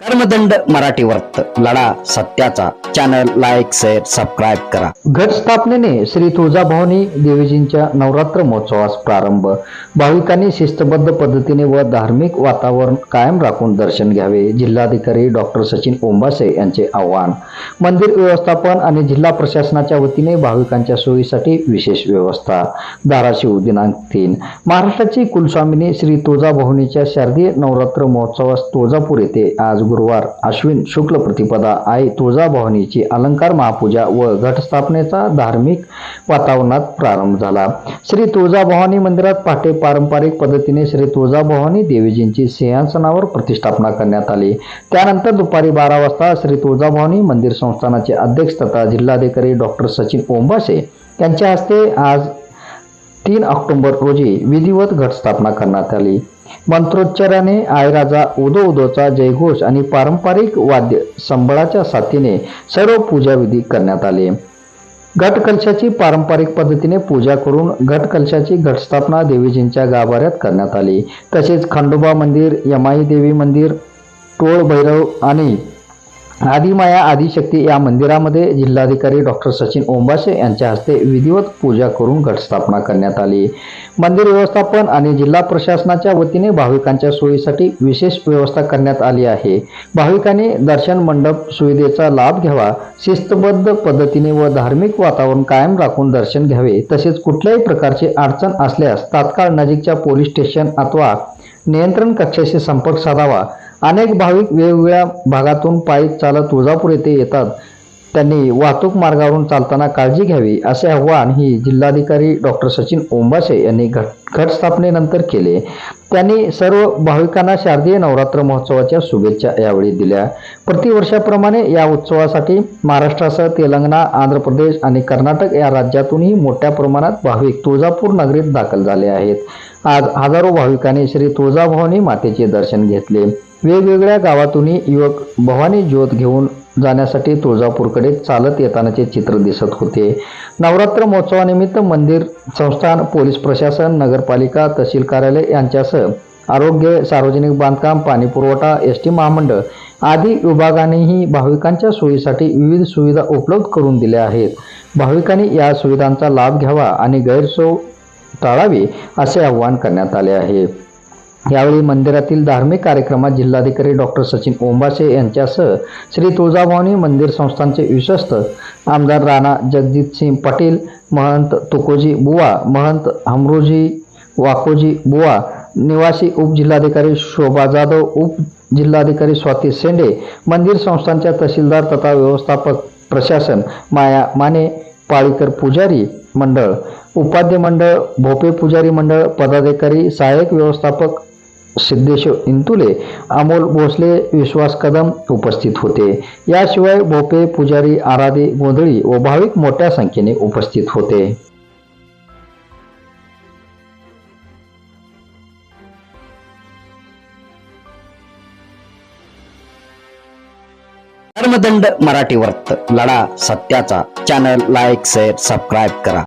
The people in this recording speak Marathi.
कर्मदंड मराठी वर्त लढा सत्याचा. चॅनल लाईक शेअर सबस्क्राईब करा. घट स्थापनेने श्री तुळजाभवानी देवीजींच्या नवरात्र महोत्सवास प्रारंभ. भाविकांनी शिस्तबद्ध पद्धतीने व धार्मिक वातावरण कायम राखून दर्शन घ्यावे जिल्हाधिकारी डॉक्टर सचिन ओंबासे यांचे आवाहन. मंदिर व्यवस्थापन आणि जिल्हा प्रशासनाच्या वतीने भाविकांच्या सोयीसाठी विशेष व्यवस्था. धाराशिव दिनांक तीन. महाराष्ट्राची कुलस्वामिनी श्री तुळजाभवानीच्या शारदीय नवरात्र महोत्सवास तुळजापूर येथे आज गुरुवार अश्विन शुक्ल प्रतिपदा आई तुळजाभवानीची अलंकार महापूजा व घटस्थापनेचा धार्मिक वातावरणात प्रारंभ झाला. श्री तुळजाभवानी मंदिरात पहाटे पारंपरिक पद्धतीने श्री तुळजाभवानी देवीजींची सिंहासनावर प्रतिष्ठापना करण्यात आली. त्यानंतर दुपारी बारा वाजता श्री तुळजाभवानी मंदिर संस्थानाचे अध्यक्ष तथा जिल्हाधिकारी डॉक्टर सचिन ओंबासे यांच्या हस्ते आज तीन ऑक्टोबर रोजी विधिवत घटस्थापना करण्यात आली. मंत्रोच्चाराने आयराजा उदो उदोचा जयघोष आणि पारंपरिक वाद्य संबळाच्या साथीने सर्व पूजाविधी करण्यात आले. घटकलशाची पारंपरिक पद्धतीने पूजा करून घटकलशाची घटस्थापना देवीजींच्या गाभाऱ्यात करण्यात आली. तसेच खंडोबा मंदिर यमाई देवी मंदिर टोळ भैरव आणि आदिमाया आदिशक्ती या मंदिरामध्ये जिल्हाधिकारी डॉक्टर सचिन ओंबासे यांच्या हस्ते विधिवत पूजा करून घटस्थापना करण्यात आली. मंदिर व्यवस्थापन आणि जिल्हा प्रशासनाच्या वतीने भाविकांच्या सोयीसाठी विशेष व्यवस्था करण्यात आली आहे. भाविकांनी दर्शन मंडप सुविधेचा लाभ घ्यावा शिस्तबद्ध पद्धतीने व धार्मिक वातावरण कायम राखून दर्शन घ्यावे तसेच कुठल्याही प्रकारची अडचण असल्यास तात्काळ नजीकच्या पोलीस स्टेशन अथवा नियंत्रण कक्षाशी संपर्क साधावा अनेक भाविक वेगवेगळ्या भागातून पायी चालत तुळजापूर येथे येतात. त्यांनी वाहतूक मार्गावरून चालताना काळजी घ्यावी असे आवाहन ही जिल्हाधिकारी डॉक्टर सचिन ओंबासे यांनी घट घटस्थापनेनंतर केले. त्यांनी सर्व भाविकांना शारदीय नवरात्र महोत्सवाच्या शुभेच्छा यावेळी दिल्या. प्रतिवर्षाप्रमाणे या उत्सवासाठी महाराष्ट्रासह तेलंगणा आंध्र प्रदेश आणि कर्नाटक या राज्यातूनही मोठ्या प्रमाणात भाविक तुळजापूर नगरीत दाखल झाले आहेत. आज हजारो भाविकांनी श्री तुळजाभवानी मातेचे दर्शन घेतले. वेगवेगळ्या गावातूनही युवक भवानी ज्योत घेऊन जाण्यासाठी तुळजापूरकडे चालत येतानाचे चित्र दिसत होते. नवरात्र महोत्सवानिमित्त मंदिर संस्थान पोलीस प्रशासन नगरपालिका तहसील कार्यालय यांच्यासह आरोग्य सार्वजनिक बांधकाम पाणीपुरवठा एस टी महामंडळ आदी विभागांनीही भाविकांच्या सोयीसाठी विविध सुविधा उपलब्ध करून दिल्या आहेत. भाविकांनी या सुविधांचा लाभ घ्यावा आणि गैरसोय टाळावी असे आवाहन करण्यात आले आहे. यावेळी मंदिरातील धार्मिक कार्यक्रमात जिल्हाधिकारी डॉक्टर सचिन ओंबासे यांच्यासह श्री तुळजाभवानी मंदिर संस्थानचे विश्वस्त आमदार राणा जगजितसिंग पाटील महंत तुकोजी बुवा महंत हमरोजी वाकोजी बुवा निवासी उपजिल्हाधिकारी शोभा जाधव उप जिल्हाधिकारी स्वाती शेंडे मंदिर संस्थानच्या तहसीलदार तथा व्यवस्थापक प्रशासन माया माने पाळीकर पुजारी मंडळ उपाध्य मंडळ भोपे पुजारी मंडळ पदाधिकारी सहाय्यक व्यवस्थापक सिद्धेश्वर इंतुले अमोल भोसले विश्वास कदम उपस्थित होते. याशिवाय भोपे पुजारी आराधे गोंधळी व भाविक मोठ्या संख्येने उपस्थित होते. धर्मदंड मराठी वर्त लढा सत्याचा. चॅनल लाईक शेअर सबस्क्राईब करा.